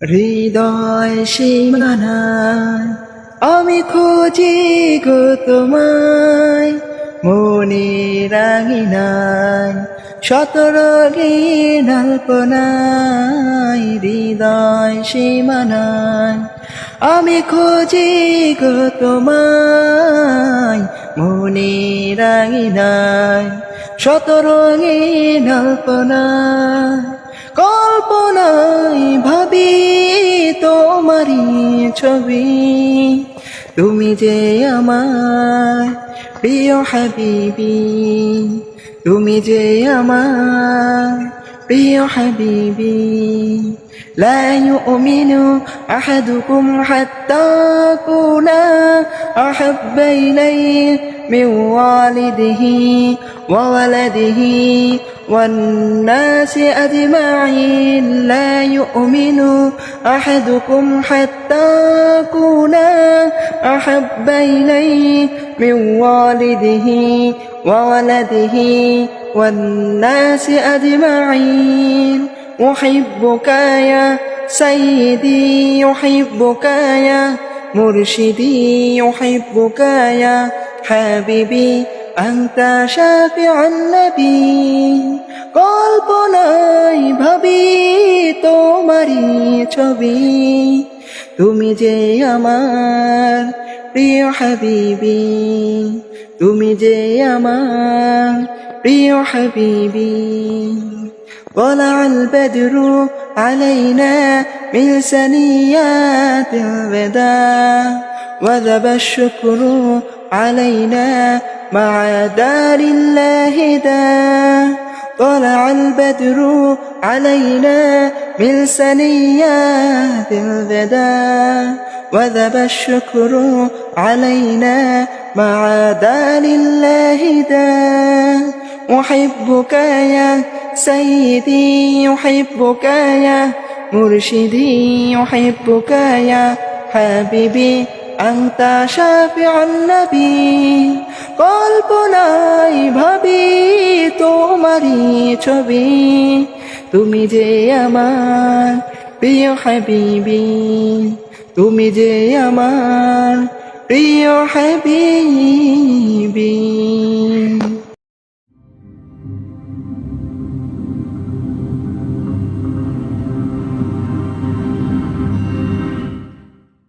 হৃদয় সীমানায়, আমি খুঁজি গো তোমায়, মনে রাঙিনায় শতরগে নাল্পনায় হৃদয় সীমানায়, আমি খুঁজি গো তোমায়, মনে রাঙিনায় শতরঙে নাল্পনায় কল্পনায় ছবি তুমি যে আমার প্রিয় হাবিবি তুমি যে আমার প্রিয় হাবিবি لا يؤمن أحدكم حتى أكون أحب إليه من والده وولده والناس أجمعين لا يؤمن أحدكم حتى أكون أحب إليه من والده وولده والناس أجمعين. أحبك يا سيدي يحبك يا مرشدي يحبك يا حبيبي أنت شافع النبي কল্পনায় ভাবি তোমারি ছবি তুমি যে আমার প্রিয় হাবিবি তুমি যে আমার প্রিয় হাবিবি طلع البدر علينا من سنيات الوداع وذب الشكر علينا مع دار الله دا طلع البدر علينا من سنيات الوداع وذب الشكر علينا مع دار الله دا أحبك يا سيدي يحبك يا مرشدي يحبك يا حبيبي أنت شافع النبي কল্পনায় ভাবি তোমারি ছবি তুমি যে আমার প্রিয় হাবিবি তুমি যে আমার প্রিয় হাবিবি